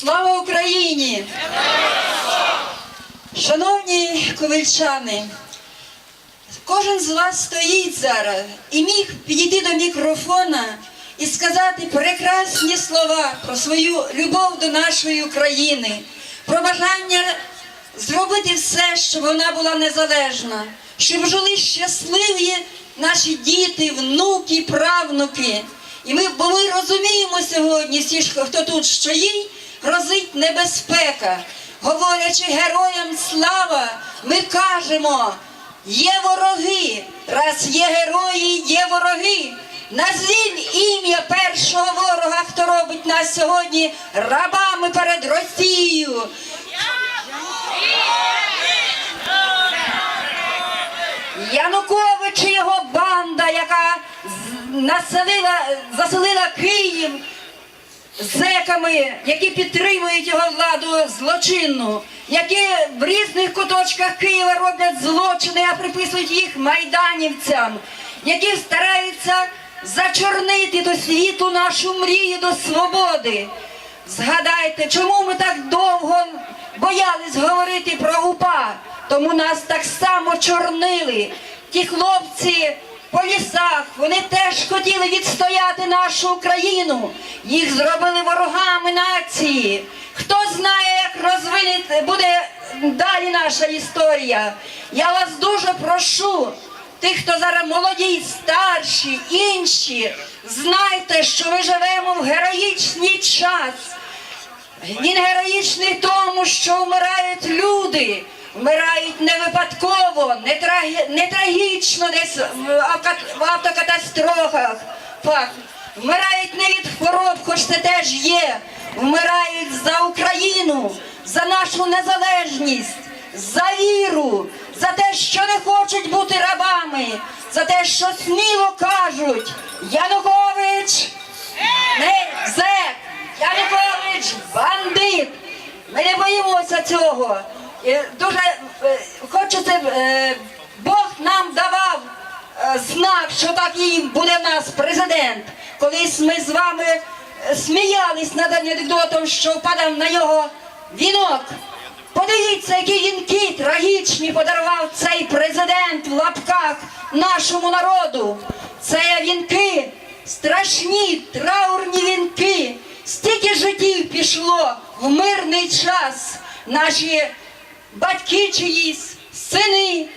Слава Україні! Шановні ковальчани, кожен з вас стоїть зараз і міг підійти до мікрофона і сказати прекрасні слова про свою любов до нашої України, про бажання зробити все, щоб вона була незалежна, щоб жили щасливі наші діти, внуки, правнуки. І ми, бо ми розуміємо сьогодні, всі хто тут, що їй грозить небезпека. Говорячи героям слава, ми кажемо, є вороги, раз є герої, є вороги. Назвіть ім'я першого ворога, хто робить нас сьогодні рабами перед Росією. Янукович і його банда, яка населила, заселила Київ зеками, які підтримують його владу злочинну, які в різних куточках Києва роблять злочини, а приписують їх майданівцям, які стараються зачорнити до світу нашу мрію до свободи. Згадайте, чому ми так довго боялись говорити про УПА? Тому нас так само чорнили. Ті хлопці по лісах, вони теж хотіли відстояти нашу Україну. Їх зробили ворогами нації. Хто знає, як розвинеться буде далі наша історія? Я вас дуже прошу, тих, хто зараз молоді, старші, інші, знайте, що ми живемо в героїчний час. Він героїчний тому, що вмирають люди. Вмирають не випадково, не, трагі- не трагічно десь в, автокатастрофах. Вмирають не від хвороб, хоч це теж є. Вмирають за Україну, за нашу незалежність, за віру, за те, що не хочуть бути рабами, за те, що сміло кажуть, Янукович не Янукович бандит. Ми не боїмося цього. І дуже е, хочеться, е, Бог нам давав е, знак, що такий буде в нас президент. Колись ми з вами е, сміялись над анекдотом, що впадав на нього вінок. Подивіться, які вінки трагічні подарував цей президент в лапках нашому народу. Це вінки, страшні траурні вінки. Стільки життів пішло в мирний час. Наші батьки чиїсь, сини.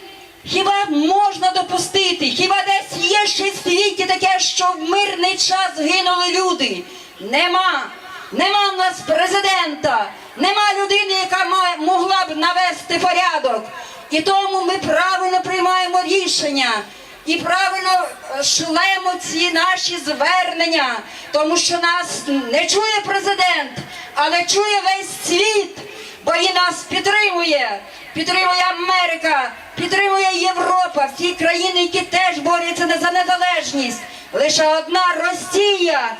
Хіба можна допустити? Хіба десь є ще в світі таке, що в мирний час гинули люди? Нема. Нема в нас президента, нема людини, яка могла б навести порядок. І тому ми правильно приймаємо рішення і правильно е, шлемо ці наші звернення, тому що нас не чує президент, але чує весь світ, бо він нас підтримує. Підтримує Америка, підтримує Європа, всі країни, які теж борються за незалежність. Лише одна Росія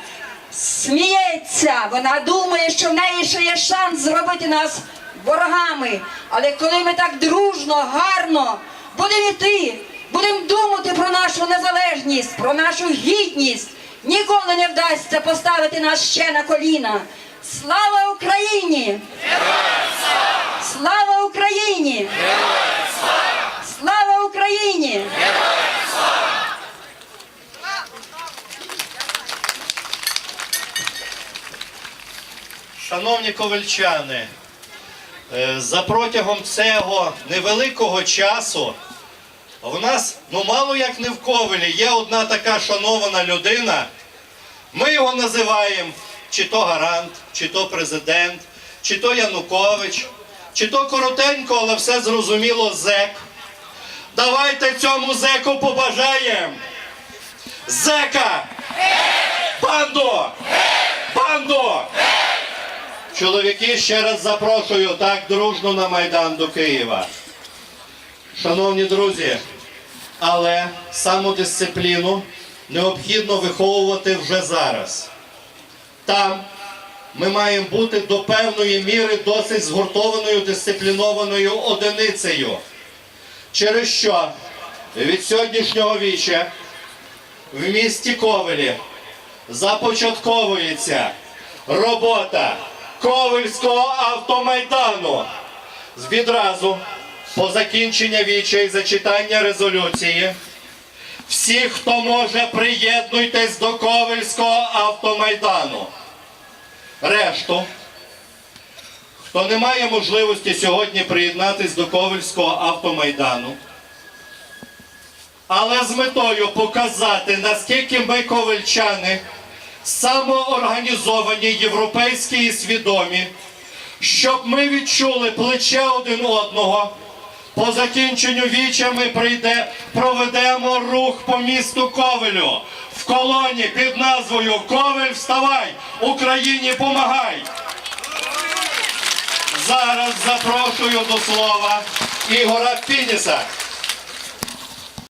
сміється, вона думає, що в неї ще є шанс зробити нас ворогами. Але коли ми так дружно, гарно будемо йти, будемо думати про нашу незалежність, про нашу гідність, ніколи не вдасться поставити нас ще на коліна. Слава Україні! Слава Україні! Слава Україні! Шановні ковальчани, е, за протягом цього невеликого часу в нас, ну мало як не в Ковелі, є одна така шанована людина. Ми його називаємо чи то гарант, чи то президент, чи то Янукович, чи то коротенько, але все зрозуміло зек. Давайте цьому зеку побажаємо. Зека! Банду! Банду! Чоловіки, ще раз запрошую так дружно на Майдан до Києва. Шановні друзі, але самодисципліну необхідно виховувати вже зараз. Там ми маємо бути до певної міри досить згуртованою дисциплінованою одиницею. Через що від сьогоднішнього віча в місті Ковелі започатковується робота Ковельського автомайдану. Відразу по закінчення віча і зачитання резолюції. Всі, хто може, приєднуйтесь до Ковельського автомайдану. Решту, хто не має можливості сьогодні приєднатись до Ковельського автомайдану, але з метою показати, наскільки ми ковельчани самоорганізовані, європейські і свідомі, щоб ми відчули плече один одного. По закінченню віча ми прийде, проведемо рух по місту Ковелю в колоні під назвою Ковель вставай! Україні помагай! Зараз запрошую до слова Ігора Пініса.